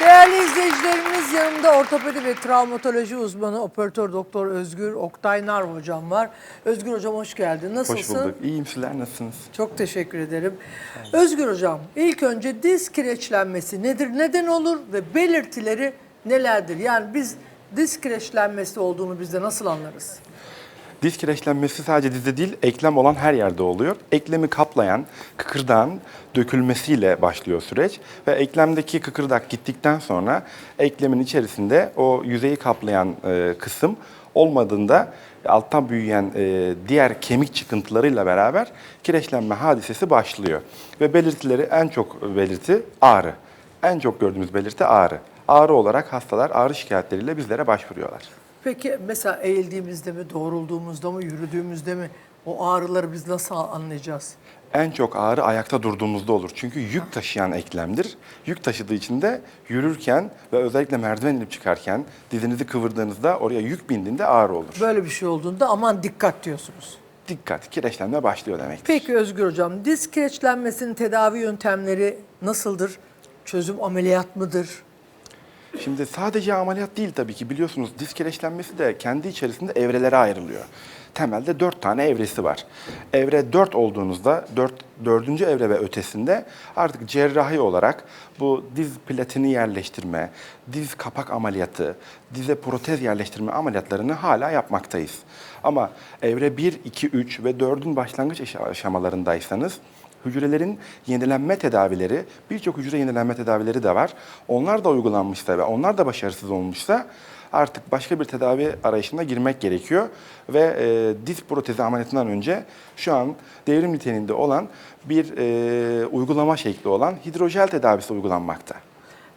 Değerli izleyicilerimiz yanımda ortopedi ve travmatoloji uzmanı operatör doktor Özgür Oktay Nar hocam var. Özgür hocam hoş geldin. Nasılsın? Hoş bulduk. İyiyim sizler nasılsınız? Çok teşekkür ederim. Özgür hocam ilk önce diz kireçlenmesi nedir, neden olur ve belirtileri nelerdir? Yani biz diz kireçlenmesi olduğunu biz de nasıl anlarız? Diz kireçlenmesi sadece dizde değil, eklem olan her yerde oluyor. Eklemi kaplayan kıkırdağın dökülmesiyle başlıyor süreç ve eklemdeki kıkırdak gittikten sonra eklemin içerisinde o yüzeyi kaplayan e, kısım olmadığında alttan büyüyen e, diğer kemik çıkıntılarıyla beraber kireçlenme hadisesi başlıyor. Ve belirtileri en çok belirti ağrı. En çok gördüğümüz belirti ağrı. Ağrı olarak hastalar ağrı şikayetleriyle bizlere başvuruyorlar. Peki mesela eğildiğimizde mi, doğrulduğumuzda mı, yürüdüğümüzde mi o ağrıları biz nasıl anlayacağız? En çok ağrı ayakta durduğumuzda olur. Çünkü yük taşıyan eklemdir. Yük taşıdığı için de yürürken ve özellikle merdiven inip çıkarken dizinizi kıvırdığınızda oraya yük bindiğinde ağrı olur. Böyle bir şey olduğunda aman dikkat diyorsunuz. Dikkat, kireçlenme başlıyor demektir. Peki Özgür Hocam, diz kireçlenmesinin tedavi yöntemleri nasıldır? Çözüm ameliyat mıdır? Şimdi sadece ameliyat değil tabii ki biliyorsunuz diz kireçlenmesi de kendi içerisinde evrelere ayrılıyor. Temelde dört tane evresi var. Evre dört olduğunuzda dört, dördüncü evre ve ötesinde artık cerrahi olarak bu diz platini yerleştirme, diz kapak ameliyatı, dize protez yerleştirme ameliyatlarını hala yapmaktayız. Ama evre 1, 2, 3 ve 4'ün başlangıç aşa- aşamalarındaysanız hücrelerin yenilenme tedavileri, birçok hücre yenilenme tedavileri de var. Onlar da uygulanmışsa ve onlar da başarısız olmuşsa artık başka bir tedavi arayışına girmek gerekiyor. Ve e, diz protezi ameliyatından önce şu an devrim niteliğinde olan bir e, uygulama şekli olan hidrojel tedavisi uygulanmakta.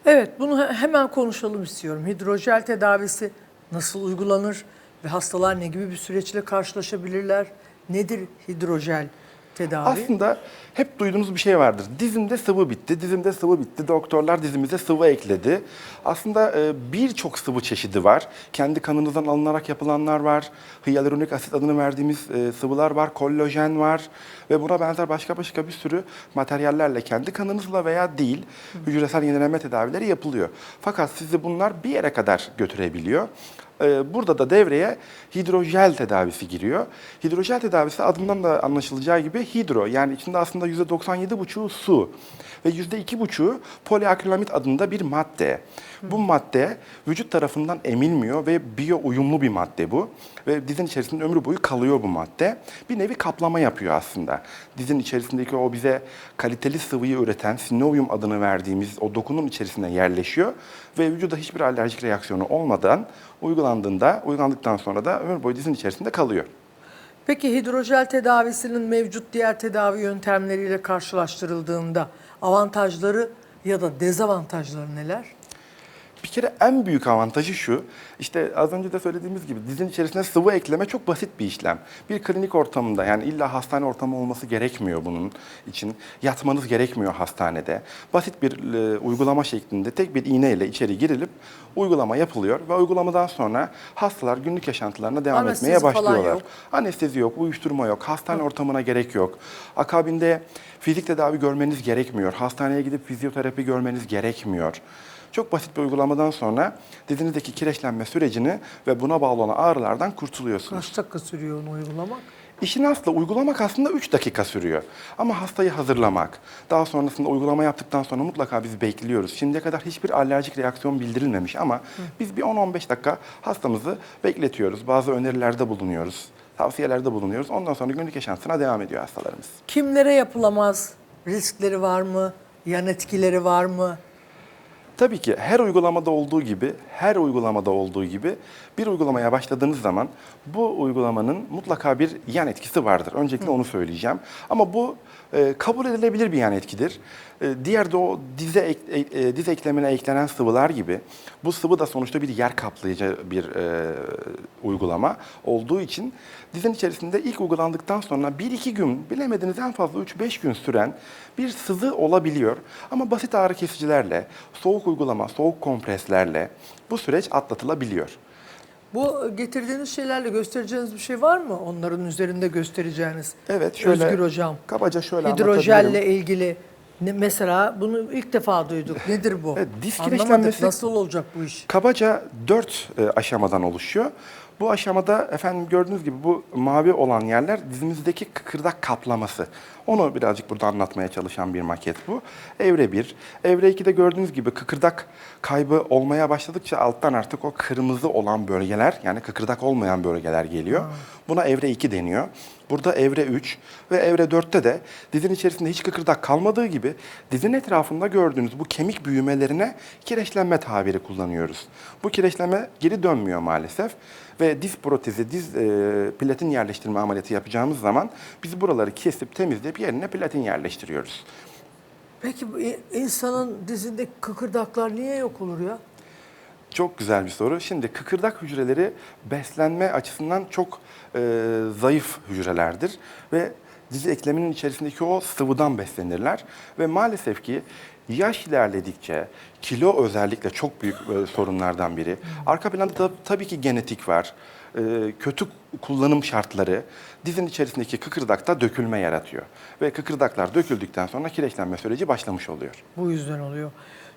Evet, bunu he- hemen konuşalım istiyorum. Hidrojel tedavisi nasıl uygulanır ve hastalar ne gibi bir süreçle karşılaşabilirler? Nedir hidrojel tedavi? Aslında hep duyduğunuz bir şey vardır. Dizimde sıvı bitti, dizimde sıvı bitti. Doktorlar dizimize sıvı ekledi. Aslında e, birçok sıvı çeşidi var. Kendi kanınızdan alınarak yapılanlar var. Hyaluronik asit adını verdiğimiz e, sıvılar var. Kollajen var. Ve buna benzer başka başka bir sürü materyallerle kendi kanınızla veya değil hücresel yenilenme tedavileri yapılıyor. Fakat sizi bunlar bir yere kadar götürebiliyor. Ee, Burada da devreye hidrojel tedavisi giriyor. Hidrojel tedavisi adından da anlaşılacağı gibi hidro yani içinde aslında %97,5'u su ve %2,5'u poliakrilamit adında bir madde. Bu madde vücut tarafından emilmiyor ve biyo uyumlu bir madde bu. Ve dizin içerisinde ömrü boyu kalıyor bu madde. Bir nevi kaplama yapıyor aslında. Dizin içerisindeki o bize kaliteli sıvıyı üreten sinovium adını verdiğimiz o dokunun içerisine yerleşiyor ve vücuda hiçbir alerjik reaksiyonu olmadan uygulandığında, uygulandıktan sonra da ömür boyu dizin içerisinde kalıyor. Peki hidrojel tedavisinin mevcut diğer tedavi yöntemleriyle karşılaştırıldığında avantajları ya da dezavantajları neler? Bir kere en büyük avantajı şu, işte az önce de söylediğimiz gibi dizin içerisine sıvı ekleme çok basit bir işlem. Bir klinik ortamında yani illa hastane ortamı olması gerekmiyor bunun için. Yatmanız gerekmiyor hastanede. Basit bir e, uygulama şeklinde tek bir iğneyle içeri girilip uygulama yapılıyor ve uygulamadan sonra hastalar günlük yaşantılarına devam Anestezi etmeye falan başlıyorlar. yok. Anestezi yok, uyuşturma yok, hastane ortamına gerek yok. Akabinde fizik tedavi görmeniz gerekmiyor. Hastaneye gidip fizyoterapi görmeniz gerekmiyor. Çok basit bir uygulamadan sonra dizinizdeki kireçlenme sürecini ve buna bağlı olan ağrılardan kurtuluyorsunuz. Kaç dakika sürüyor onu uygulamak? İşin aslı uygulamak aslında 3 dakika sürüyor. Ama hastayı hazırlamak, daha sonrasında uygulama yaptıktan sonra mutlaka biz bekliyoruz. Şimdiye kadar hiçbir alerjik reaksiyon bildirilmemiş ama biz bir 10-15 dakika hastamızı bekletiyoruz. Bazı önerilerde bulunuyoruz, tavsiyelerde bulunuyoruz. Ondan sonra günlük yaşantısına devam ediyor hastalarımız. Kimlere yapılamaz? Riskleri var mı? Yan etkileri var mı? Tabii ki her uygulamada olduğu gibi, her uygulamada olduğu gibi bir uygulamaya başladığınız zaman bu uygulamanın mutlaka bir yan etkisi vardır. Öncelikle onu söyleyeceğim. Ama bu e, kabul edilebilir bir yan etkidir. E, diğer de o dize, ek- e, e, diz eklemine eklenen sıvılar gibi bu sıvı da sonuçta bir yer kaplayıcı bir e, uygulama olduğu için dizin içerisinde ilk uygulandıktan sonra 1-2 gün bilemediniz en fazla 3-5 gün süren bir sızı olabiliyor. Ama basit ağrı kesicilerle, soğuk uygulama, soğuk kompreslerle bu süreç atlatılabiliyor. Bu getirdiğiniz şeylerle göstereceğiniz bir şey var mı? Onların üzerinde göstereceğiniz. Evet şöyle Özgür Hocam. kabaca şöyle Hidrojelle ilgili Ne, mesela bunu ilk defa duyduk. Nedir bu? Anlamadık. kireçlenmesi- Nasıl olacak bu iş? Kabaca dört e, aşamadan oluşuyor. Bu aşamada efendim gördüğünüz gibi bu mavi olan yerler dizimizdeki kıkırdak kaplaması. Onu birazcık burada anlatmaya çalışan bir maket bu. Evre 1. Evre 2'de gördüğünüz gibi kıkırdak kaybı olmaya başladıkça alttan artık o kırmızı olan bölgeler yani kıkırdak olmayan bölgeler geliyor. Buna evre 2 deniyor. Burada evre 3 ve evre 4'te de dizin içerisinde hiç kıkırdak kalmadığı gibi dizin etrafında gördüğünüz bu kemik büyümelerine kireçlenme tabiri kullanıyoruz. Bu kireçlenme geri dönmüyor maalesef ve diz protezi, diz e, platin yerleştirme ameliyatı yapacağımız zaman biz buraları kesip temizleyip yerine platin yerleştiriyoruz. Peki bu i- insanın dizindeki kıkırdaklar niye yok olur ya? Çok güzel bir soru. Şimdi kıkırdak hücreleri beslenme açısından çok e, zayıf hücrelerdir ve dizi ekleminin içerisindeki o sıvıdan beslenirler ve maalesef ki yaş ilerledikçe kilo özellikle çok büyük e, sorunlardan biri. Arka planda da tabii ki genetik var. E, kötü kullanım şartları dizin içerisindeki kıkırdakta dökülme yaratıyor ve kıkırdaklar döküldükten sonra kireçlenme süreci başlamış oluyor. Bu yüzden oluyor.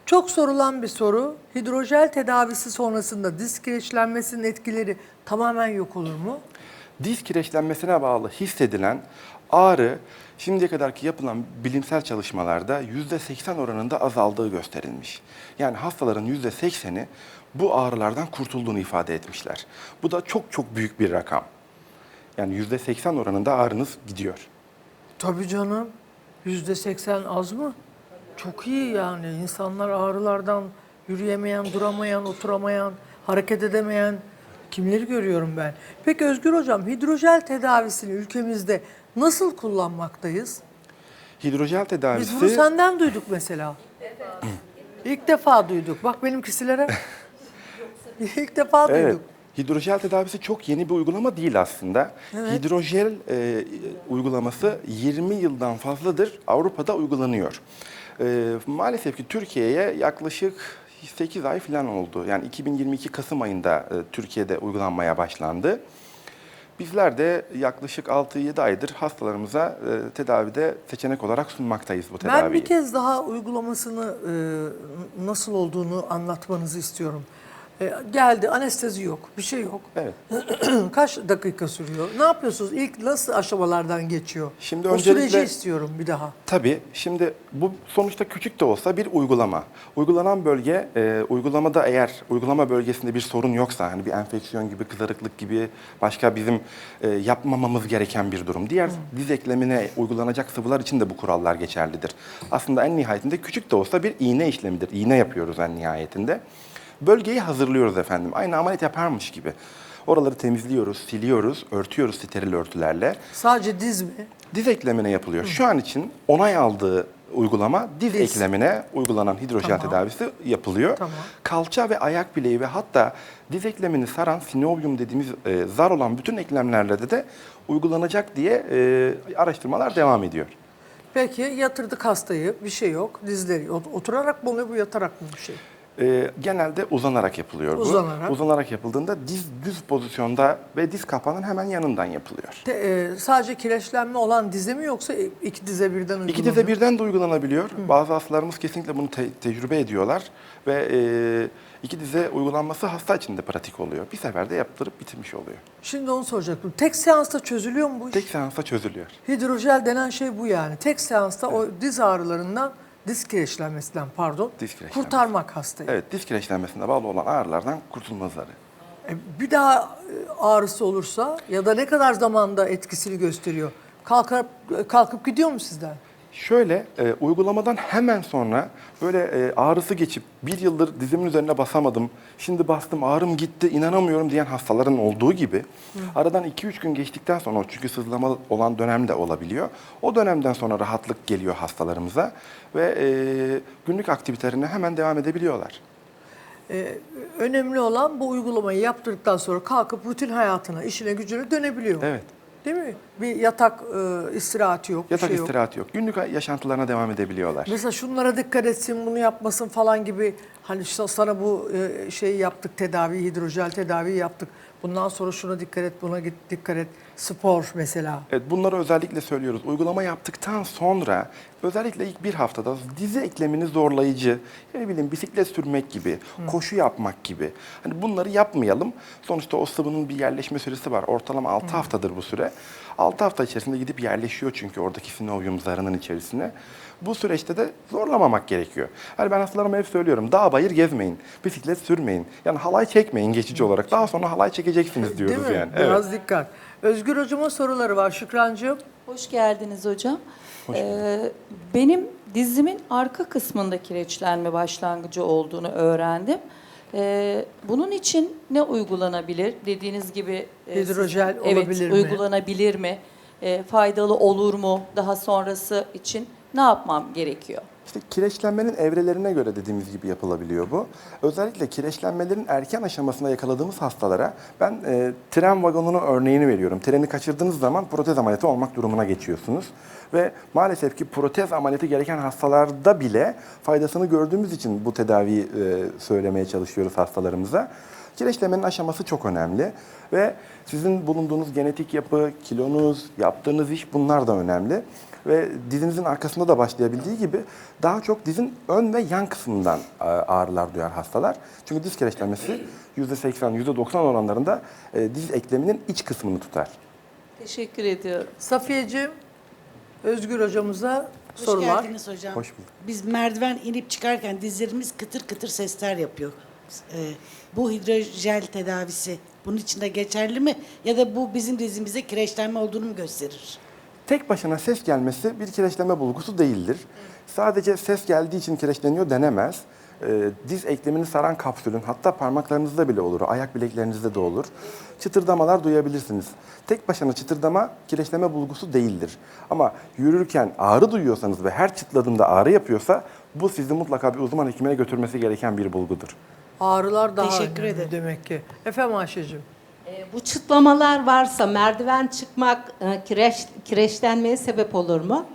Çok sorulan bir soru. Hidrojel tedavisi sonrasında diz kireçlenmesinin etkileri tamamen yok olur mu? Diz kireçlenmesine bağlı hissedilen ağrı şimdiye kadarki yapılan bilimsel çalışmalarda %80 oranında azaldığı gösterilmiş. Yani hastaların %80'i bu ağrılardan kurtulduğunu ifade etmişler. Bu da çok çok büyük bir rakam. Yani %80 oranında ağrınız gidiyor. Tabii canım. Yüzde seksen az mı? Çok iyi yani. İnsanlar ağrılardan yürüyemeyen, duramayan, oturamayan, hareket edemeyen kimleri görüyorum ben. Peki Özgür Hocam hidrojel tedavisini ülkemizde nasıl kullanmaktayız? Hidrojel tedavisi... Biz bunu senden duyduk mesela. İlk defa duyduk. Bak benimkisilere. İlk defa duyduk. Evet. Hidrojel tedavisi çok yeni bir uygulama değil aslında. Evet. Hidrojel e, uygulaması 20 yıldan fazladır Avrupa'da uygulanıyor. E, maalesef ki Türkiye'ye yaklaşık 8 ay falan oldu. Yani 2022 Kasım ayında e, Türkiye'de uygulanmaya başlandı. Bizler de yaklaşık 6-7 aydır hastalarımıza e, tedavide seçenek olarak sunmaktayız bu tedaviyi. Ben bir kez daha uygulamasını e, nasıl olduğunu anlatmanızı istiyorum. E, geldi anestezi yok, bir şey yok. Evet. Kaç dakika sürüyor? Ne yapıyorsunuz? İlk nasıl aşamalardan geçiyor? Şimdi o öncelikle- süreci istiyorum bir daha. Tabii. Şimdi bu sonuçta küçük de olsa bir uygulama. Uygulanan bölge, e, uygulamada eğer uygulama bölgesinde bir sorun yoksa, hani bir enfeksiyon gibi, kızarıklık gibi başka bizim e, yapmamamız gereken bir durum. Diğer diz eklemine uygulanacak sıvılar için de bu kurallar geçerlidir. Aslında en nihayetinde küçük de olsa bir iğne işlemidir. İğne yapıyoruz en nihayetinde. Bölgeyi hazırlıyoruz efendim. Aynı ameliyat yaparmış gibi. Oraları temizliyoruz, siliyoruz, örtüyoruz steril örtülerle. Sadece diz mi? Diz eklemine yapılıyor. Şu an için onay aldığı uygulama diz, Diz. eklemine uygulanan hidrojel Tamam. tedavisi yapılıyor. Tamam. Kalça ve ayak bileği ve hatta diz eklemini saran sinovium dediğimiz e, zar olan bütün eklemlerde de, uygulanacak diye e, araştırmalar devam ediyor. Peki yatırdık hastayı, bir şey yok. Dizleri ot- oturarak mı oluyor bu yatarak mı bir şey? E, genelde uzanarak yapılıyor bu. Uzanarak. Uzanarak yapıldığında diz düz pozisyonda ve diz kapağının hemen yanından yapılıyor. Te- e, sadece kireçlenme olan dize mi yoksa iki dize birden uygulanıyor? İki dize birden de uygulanabiliyor. Bazı hastalarımız kesinlikle bunu te- tecrübe ediyorlar ve e, iki dize uygulanması hasta için de pratik oluyor. Bir seferde yaptırıp bitirmiş oluyor. Şimdi onu soracaktım. Tek seansta çözülüyor mu bu iş? Tek seansta çözülüyor. Hidrojel denen şey bu yani. Tek seansta o diz ağrılarından, diz kireçlenmesinden pardon, kireçlenmesi. kurtarmak hastayı. Evet, diz kireçlenmesine bağlı olan ağrılardan kurtulmaları. E, bir daha e, ağrısı olursa ya da ne kadar zamanda etkisini gösteriyor? Kalkıp, kalkıp gidiyor mu sizden? Şöyle, e, uygulamadan hemen sonra böyle e, ağrısı geçip bir yıldır dizimin üzerine basamadım, şimdi bastım ağrım gitti inanamıyorum diyen hastaların olduğu gibi aradan 2-3 gün geçtikten sonra çünkü sızlama olan dönem de olabiliyor. O dönemden sonra rahatlık geliyor hastalarımıza ve e, günlük aktivitelerine hemen devam edebiliyorlar. E, önemli olan bu uygulamayı yaptırdıktan sonra kalkıp rutin hayatına, işine gücüne dönebiliyor. Evet. Değil mi? Bir yatak e, istirahati yok, Yatak şey yok. istirahat yok. Günlük yaşantılarına devam edebiliyorlar. Mesela şunlara dikkat etsin, bunu yapmasın falan gibi hani sa- sana bu e, şeyi yaptık, tedavi, hidrojel tedavi yaptık. Bundan sonra şuna dikkat et, buna git, dikkat et. Spor mesela. Evet bunları özellikle söylüyoruz. Uygulama yaptıktan sonra özellikle ilk bir haftada dizi eklemini zorlayıcı, ne bileyim bisiklet sürmek gibi, koşu yapmak gibi. Hani bunları yapmayalım. Sonuçta o sıvının bir yerleşme süresi var. Ortalama 6 haftadır bu süre. 6 hafta içerisinde gidip yerleşiyor çünkü oradaki sinovyum zarının içerisine. Bu süreçte de zorlamamak gerekiyor. Hani ben hastalarıma hep söylüyorum. Dağ bayır gezmeyin, bisiklet sürmeyin. Yani halay çekmeyin geçici olarak. Daha sonra halay çekeceksiniz diyoruz Değil mi? yani. Evet. Biraz dikkat. Özgür hocama soruları var Şükrancığım. Hoş geldiniz hocam. Ee, benim dizimin arka kısmında kireçlenme başlangıcı olduğunu öğrendim. Ee, bunun için ne uygulanabilir? Dediğiniz gibi e, Hidrojel evet, olabilir mi? uygulanabilir mi? Ee, faydalı olur mu? Daha sonrası için ne yapmam gerekiyor? İşte kireçlenmenin evrelerine göre dediğimiz gibi yapılabiliyor bu. Özellikle kireçlenmelerin erken aşamasında yakaladığımız hastalara ben e, tren vagonunu örneğini veriyorum. Treni kaçırdığınız zaman protez ameliyatı olmak durumuna geçiyorsunuz. Ve maalesef ki protez ameliyatı gereken hastalarda bile faydasını gördüğümüz için bu tedaviyi e, söylemeye çalışıyoruz hastalarımıza. Kireçlemenin aşaması çok önemli ve sizin bulunduğunuz genetik yapı, kilonuz, yaptığınız iş bunlar da önemli. Ve dizinizin arkasında da başlayabildiği gibi daha çok dizin ön ve yan kısmından e, ağrılar duyar hastalar. Çünkü diz kireçlenmesi %80, %90 oranlarında e, diz ekleminin iç kısmını tutar. Teşekkür ediyorum. Safiyeciğim, Özgür hocamıza Hoş sorular. geldiniz hocam. Hoş bulduk. Biz merdiven inip çıkarken dizlerimiz kıtır kıtır sesler yapıyor. Ee, bu hidrojel tedavisi bunun içinde geçerli mi? Ya da bu bizim dizimize kireçlenme olduğunu mu gösterir? Tek başına ses gelmesi bir kireçlenme bulgusu değildir. Sadece ses geldiği için kireçleniyor denemez. Ee, diz eklemini saran kapsülün hatta parmaklarınızda bile olur, ayak bileklerinizde de olur. Çıtırdamalar duyabilirsiniz. Tek başına çıtırdama kireçleme bulgusu değildir. Ama yürürken ağrı duyuyorsanız ve her çıtladığında ağrı yapıyorsa bu sizi mutlaka bir uzman hekimine götürmesi gereken bir bulgudur. Ağrılar daha Teşekkür önemli ederim. demek ki. Efendim Ayşe'cim. E, Bu çıtlamalar varsa merdiven çıkmak e, kireç, kireçlenmeye sebep olur mu?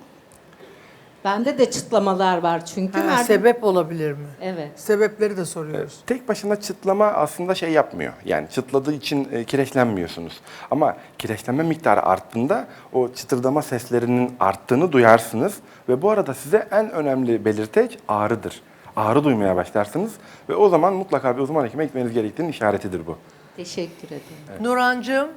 Bende de çıtlamalar var çünkü. Ha, merdiven- sebep olabilir mi? Evet. Sebepleri de soruyoruz. Tek başına çıtlama aslında şey yapmıyor. Yani çıtladığı için e, kireçlenmiyorsunuz. Ama kireçlenme miktarı arttığında o çıtırdama seslerinin arttığını duyarsınız. Ve bu arada size en önemli belirteç ağrıdır. Ağrı duymaya başlarsınız ve o zaman mutlaka bir uzman hekime gitmeniz gerektiğinin işaretidir bu. Teşekkür ederim. Nurancığım,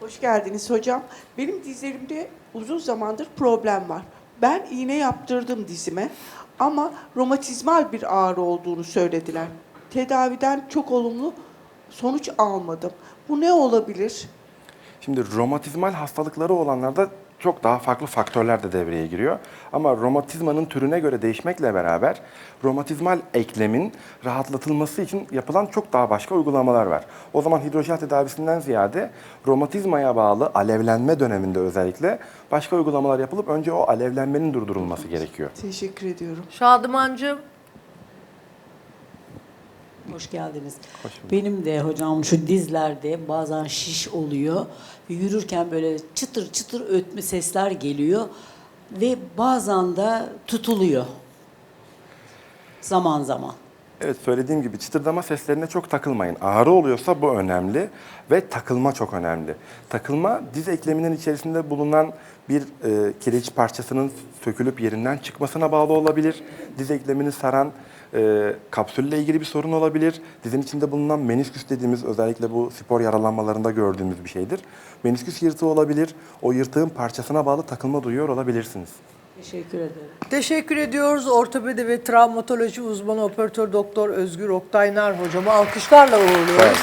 Hoş geldiniz hocam. Benim dizlerimde uzun zamandır problem var. Ben iğne yaptırdım dizime ama romatizmal bir ağrı olduğunu söylediler. Tedaviden çok olumlu sonuç almadım. Bu ne olabilir? Şimdi romatizmal hastalıkları olanlarda çok daha farklı faktörler de devreye giriyor. Ama romatizmanın türüne göre değişmekle beraber romatizmal eklemin rahatlatılması için yapılan çok daha başka uygulamalar var. O zaman hidrojel tedavisinden ziyade romatizmaya bağlı alevlenme döneminde özellikle başka uygulamalar yapılıp önce o alevlenmenin durdurulması gerekiyor. Teşekkür ediyorum. Şadımancığım. Hoş geldiniz. Hoş bulduk. Benim de hocam şu dizlerde bazen şiş oluyor. Yürürken böyle çıtır çıtır ötme sesler geliyor. Ve bazen de tutuluyor. Zaman zaman. Evet söylediğim gibi çıtırdama seslerine çok takılmayın. Ağrı oluyorsa bu önemli ve takılma çok önemli. Takılma diz ekleminin içerisinde bulunan bir e, kireç parçasının sökülüp yerinden çıkmasına bağlı olabilir. Diz eklemini saran e, kapsülle ilgili bir sorun olabilir. Dizin içinde bulunan menisküs dediğimiz özellikle bu spor yaralanmalarında gördüğümüz bir şeydir. Menisküs yırtığı olabilir. O yırtığın parçasına bağlı takılma duyuyor olabilirsiniz. Teşekkür ederim. Teşekkür ediyoruz. Ortopedi ve travmatoloji uzmanı operatör doktor Özgür Oktaynar hocamı alkışlarla uğurluyoruz.